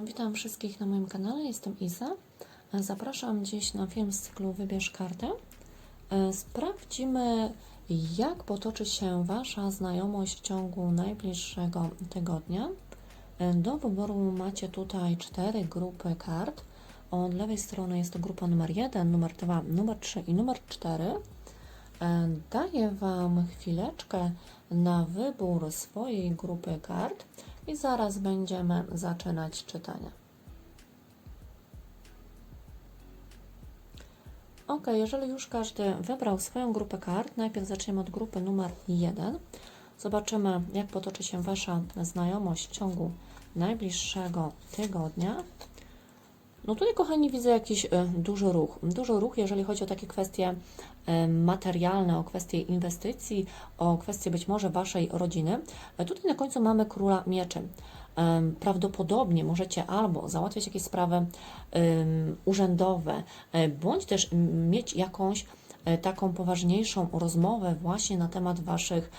Witam wszystkich na moim kanale, jestem Iza. Zapraszam dziś na film z cyklu Wybierz kartę. Sprawdzimy, jak potoczy się Wasza znajomość w ciągu najbliższego tygodnia. Do wyboru macie tutaj cztery grupy kart. Od lewej strony jest to grupa numer 1, numer 2, numer 3 i numer 4. Daję Wam chwileczkę na wybór swojej grupy kart i zaraz będziemy zaczynać czytanie. Ok, jeżeli już każdy wybrał swoją grupę kart, najpierw zaczniemy od grupy numer 1. Zobaczymy, jak potoczy się Wasza znajomość w ciągu najbliższego tygodnia. No tutaj, kochani, widzę jakiś y, duży ruch. Duży ruch, jeżeli chodzi o takie kwestie y, materialne, o kwestie inwestycji, o kwestie być może Waszej rodziny. Y, tutaj na końcu mamy króla mieczy. Prawdopodobnie możecie albo załatwiać jakieś sprawy urzędowe, bądź też mieć jakąś taką poważniejszą rozmowę właśnie na temat Waszych,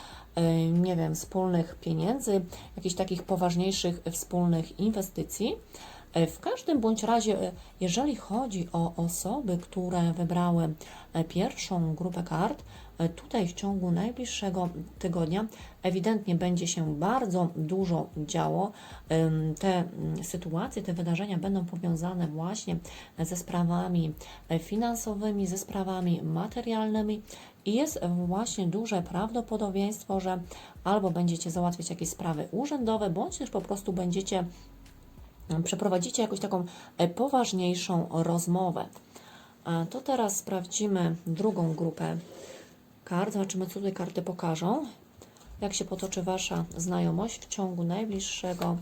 nie wiem, wspólnych pieniędzy, jakichś takich poważniejszych wspólnych inwestycji. E, W każdym bądź razie, e, jeżeli chodzi o osoby, które wybrały e, pierwszą grupę kart, tutaj w ciągu najbliższego tygodnia ewidentnie będzie się bardzo dużo działo. Te mm, sytuacje, te wydarzenia będą powiązane właśnie ze sprawami finansowymi, ze sprawami materialnymi i jest właśnie duże prawdopodobieństwo, że albo będziecie załatwiać jakieś sprawy urzędowe, bądź też po prostu będziecie przeprowadzicie jakąś taką e, poważniejszą rozmowę. To teraz sprawdzimy drugą grupę kart. Zobaczymy, co tutaj karty pokażą. Jak się potoczy Wasza znajomość w ciągu najbliższego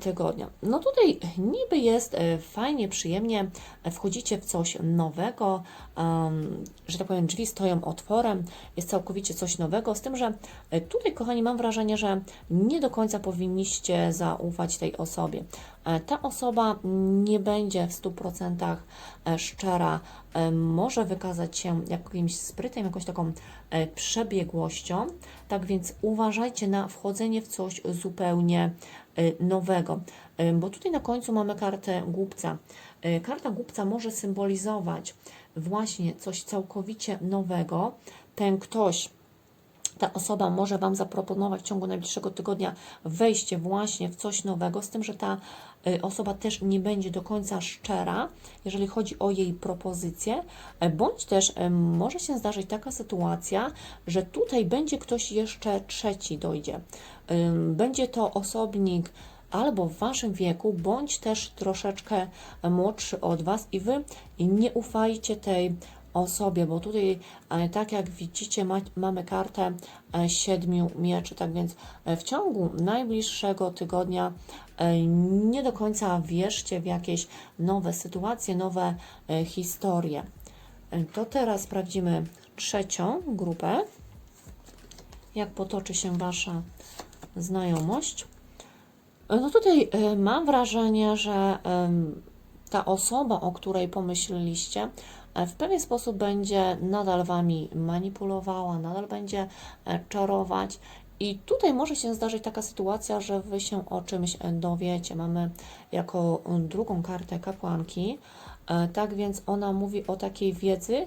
tygodnia. No tutaj niby jest e, fajnie, przyjemnie, e, wchodzicie w coś nowego, że tak powiem, drzwi stoją otworem, jest całkowicie coś nowego, z tym, że e, tutaj, kochani, mam wrażenie, że nie do końca powinniście zaufać tej osobie. E, Ta osoba nie będzie w 100% e, szczera, e, może wykazać się jakimś sprytem, jakąś taką e, przebiegłością, tak więc uważajcie na wchodzenie w coś zupełnie e, nowego, E, bo tutaj na końcu mamy kartę głupca. E, Karta głupca może symbolizować właśnie coś całkowicie nowego. Ten ktoś, ta osoba może Wam zaproponować w ciągu najbliższego tygodnia wejście właśnie w coś nowego, z tym, że ta y, osoba też nie będzie do końca szczera, jeżeli chodzi o jej propozycję, e, bądź też e, może się zdarzyć taka sytuacja, że tutaj będzie ktoś jeszcze trzeci dojdzie. Będzie to osobnik albo w Waszym wieku, bądź też troszeczkę młodszy od Was i Wy nie ufajcie tej osobie, bo tutaj, e, tak jak widzicie, ma, mamy kartę e, siedmiu mieczy, tak więc e, w ciągu najbliższego tygodnia nie do końca wierzcie w jakieś nowe sytuacje, nowe historie. To teraz sprawdzimy trzecią grupę. Jak potoczy się Wasza znajomość? No tutaj mam wrażenie, że ta osoba, o której pomyśleliście, w pewien sposób będzie nadal Wami manipulowała, nadal będzie e, czarować. I tutaj może się zdarzyć taka sytuacja, że Wy się o czymś e, dowiecie. Mamy jako e, drugą kartę kapłanki, e, tak więc ona mówi o takiej wiedzy,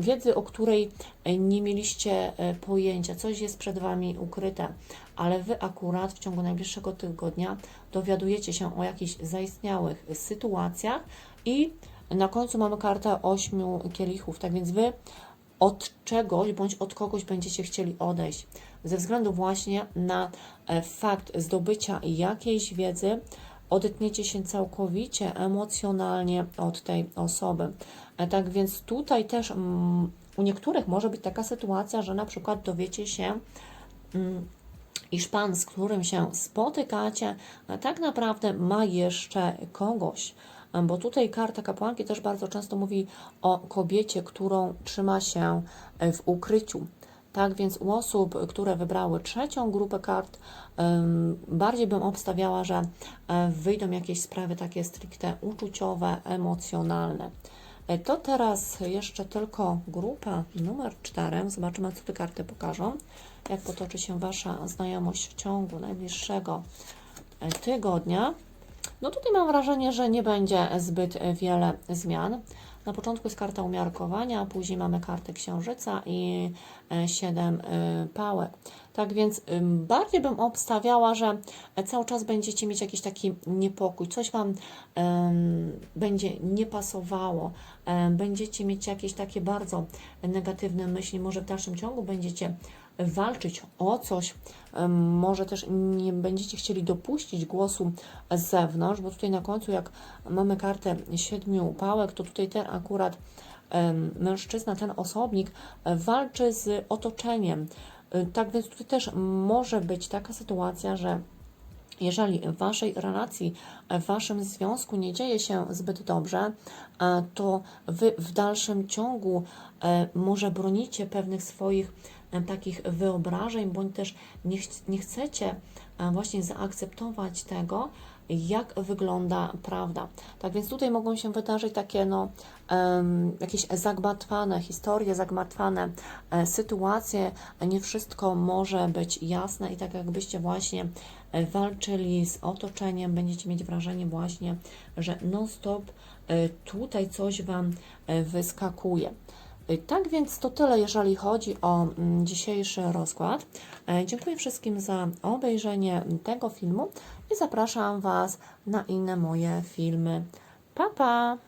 wiedzy, o której e, nie mieliście e, pojęcia, coś jest przed Wami ukryte, ale Wy akurat w ciągu najbliższego tygodnia dowiadujecie się o jakichś zaistniałych sytuacjach i na końcu mamy kartę ośmiu kielichów, tak więc Wy od czegoś bądź od kogoś będziecie chcieli odejść, ze względu właśnie na e, fakt zdobycia jakiejś wiedzy, odetniecie się całkowicie emocjonalnie od tej osoby. E, Tak więc tutaj też mm, u niektórych może być taka sytuacja, że na przykład dowiecie się, mm, iż pan, z którym się spotykacie, e, tak naprawdę ma jeszcze kogoś. Bo tutaj karta kapłanki też bardzo często mówi o kobiecie, którą trzyma się e, w ukryciu. Tak więc u osób, które wybrały trzecią grupę kart, bardziej bym obstawiała, że e, wyjdą jakieś sprawy takie stricte uczuciowe, emocjonalne. E, To teraz jeszcze tylko grupa numer 4. Zobaczymy, co te karty pokażą. Jak potoczy się Wasza znajomość w ciągu najbliższego tygodnia. No tutaj mam wrażenie, że nie będzie zbyt e, wiele zmian. Na początku jest karta umiarkowania, później mamy kartę księżyca i e, siedem e, pałek. Tak więc bardziej bym obstawiała, że cały czas będziecie mieć jakiś taki niepokój, coś Wam em, będzie nie pasowało, em, będziecie mieć jakieś takie bardzo negatywne myśli, może w dalszym ciągu będziecie walczyć o coś, może też nie będziecie chcieli dopuścić głosu z zewnątrz, bo tutaj na końcu jak mamy kartę siedmiu pałek, to tutaj ten akurat mężczyzna, ten osobnik walczy z otoczeniem. E, Tak więc tutaj też może być taka sytuacja, że jeżeli w Waszej relacji, w Waszym związku nie dzieje się zbyt dobrze, to Wy w dalszym ciągu e, może bronicie pewnych swoich takich wyobrażeń, bądź też nie, ch- nie chcecie e, właśnie zaakceptować tego, jak wygląda prawda. Tak więc tutaj mogą się wydarzyć takie no, jakieś zagmatwane historie, zagmatwane e, sytuacje. Nie wszystko może być jasne i tak jakbyście właśnie e, walczyli z otoczeniem, będziecie mieć wrażenie właśnie, że non-stop e, tutaj coś Wam e, wyskakuje. Tak więc to tyle, jeżeli chodzi o mm, dzisiejszy rozkład. E, Dziękuję wszystkim za obejrzenie tego filmu i zapraszam Was na inne moje filmy. Pa, pa!